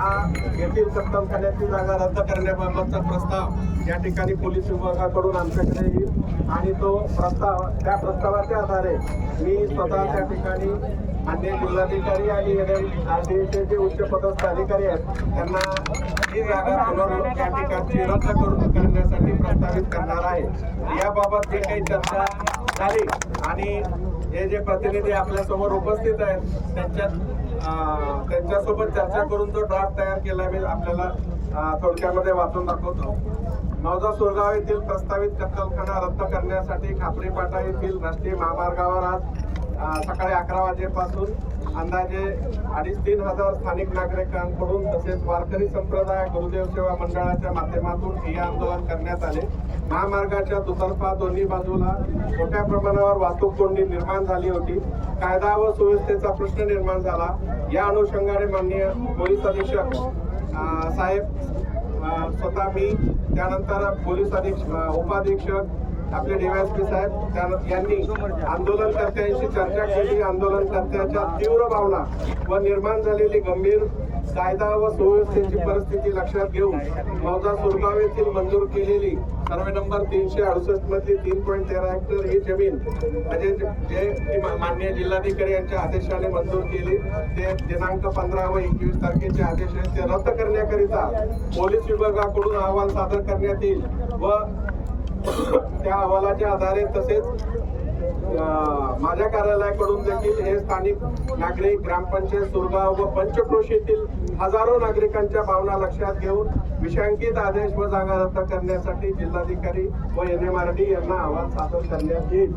हा येथील कत्तलखान्याची जागा रद्द करण्याबाबतचा प्रस्ताव या ठिकाणी पोलीस विभागाकडून आमच्याकडे येईल. आणि तो प्रस्ताव त्या प्रस्तावाच्या आधारे मी स्वतः त्या ठिकाणी अन्य जिल्हाधिकारी आणि आरडीएचे जे उच्च पदस्थ अधिकारी आहेत त्यांना ही जागा पुनर् त्या ठिकाणची रद्द करून करण्यासाठी प्रस्तावित करणार आहे. याबाबत जे काही चर्चा झाली आणि हे जे प्रतिनिधी आपल्यासमोर उपस्थित आहेत त्यांच्यात त्यांच्यासोबत चर्चा करून जो ड्राफ्ट तयार केला मी आपल्याला थोडक्यामध्ये वाचून दाखवतो. नवजा सुरगाव येथील प्रस्तावित कत्तलखाना रद्द करण्यासाठी खापरी पाटा येथील राष्ट्रीय महामार्गावर आज सकाळी अकरा वाजेपासून अंदाजे अडीच तीन हजार स्थानिक नागरिकांकडून तसेच वारकरी संप्रदाय गुरुदेव सेवा मंडळाच्या माध्यमातून हे आंदोलन करण्यात आले. महामार्गाच्या दुतर्फा दोन्ही बाजूला मोठ्या प्रमाणावर वाहतूक कोंडी निर्माण झाली होती. कायदा व सुव्यवस्थेचा प्रश्न निर्माण झाला. या अनुषंगाने माननीय पोलीस अधीक्षक साहेब स्वतः मी त्यानंतर पोलीस अधीक्षक उपाधीक्षक आपले डीवायएसपी साहेब यांनी आंदोलनकर्त्यांशी चर्चा केली. आंदोलनकर्त्याच्या तीव्र भावना व निर्माण झालेली गंभीर कायदा व सुव्यवस्थेची परिस्थिती लक्षात घेऊन मौजा सुरगाव येथील मंजूर केलेली सर्वे नंबर तीनशे अडुसष्ट मधली तीन पॉईंट तेरा हेक्टर ही जमीन म्हणजे जे- माननीय जिल्हाधिकारी यांच्या आदेशाने मंजूर केली. ते दिनांक पंधरा व एकवीस तारखेचे आदेश आहेत. ते रद्द करण्याकरिता पोलीस विभागाकडून अहवाल सादर करण्यात येईल व त्या अहवालाच्या आधारे तसेच माझ्या कार्यालयाकडून देखील हे स्थानिक नागरिक ग्रामपंचायत सुरगाव व पंचक्रोशीतील हजारो नागरिकांच्या भावना लक्षात घेऊन विषयांकित आदेश व जागा रद्द करण्यासाठी जिल्हाधिकारी व एन एम आर डी यांना अहवाल सादर करण्यात येईल.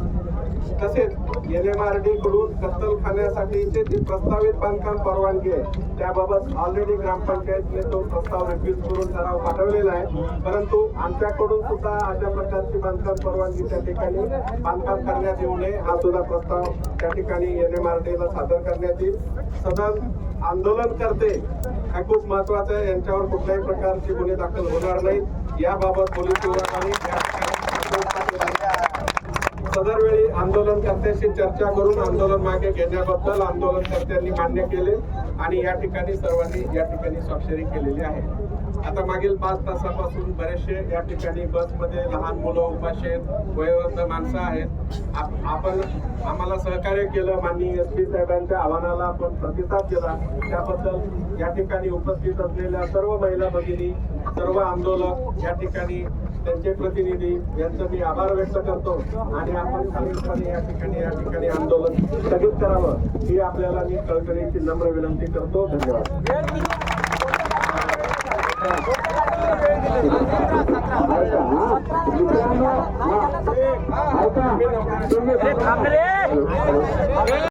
तसेच एन एम आर डी कडून कत्तलखान्यासाठीचे जे प्रस्तावित बांधकाम परवानगी आहे त्याबाबत ऑलरेडी ग्रामपंचायतने तो प्रस्ताव रिफ्यूज करून ठराव पाठवलेला आहे. परंतु आमच्याकडून सुद्धा अशा प्रकारची बांधकाम परवानगी त्या ठिकाणी बांधकाम करण्यात येऊ नये हा सुद्धा प्रस्ताव त्या ठिकाणी एन एम आर डीला सादर करण्यात येईल. सदन आंदोलन करते हा खूप महत्वाचं आहे यांच्यावर कुठल्याही प्रकारची गुन्हे दाखल होणार नाहीत. याबाबत पोलीस विभागाने सदरवेळी सदर वेळी आंदोलनकर्त्यांशी चर्चा करून आंदोलन मागे घेण्याबद्दल आंदोलनकर्त्यांनी मान्य केले आणि या ठिकाणी सर्वांनी या ठिकाणी स्वाक्षरी केलेली आहे. आता मागील पाच तासापासून बरेचसे या ठिकाणी बसमध्ये लहान मुलं उपाशी आहेत वयोवृद्ध माणसं आहेत. आप- आपण आम्हाला सहकार्य केलं माननीय एस पी साहेबांच्या आव्हानाला आपण प्रतिसाद दिला. त्याबद्दल या ठिकाणी उपस्थित असलेल्या सर्व महिला भगिनी सर्व आंदोलक या ठिकाणी त्यांचे प्रतिनिधी यांचं मी आभार व्यक्त करतो. आणि आपण खालीलपणे या ठिकाणी या ठिकाणी आंदोलन स्थगित करावं ही आपल्याला मी कळकळीची नम्र विनंती करतो. धन्यवाद.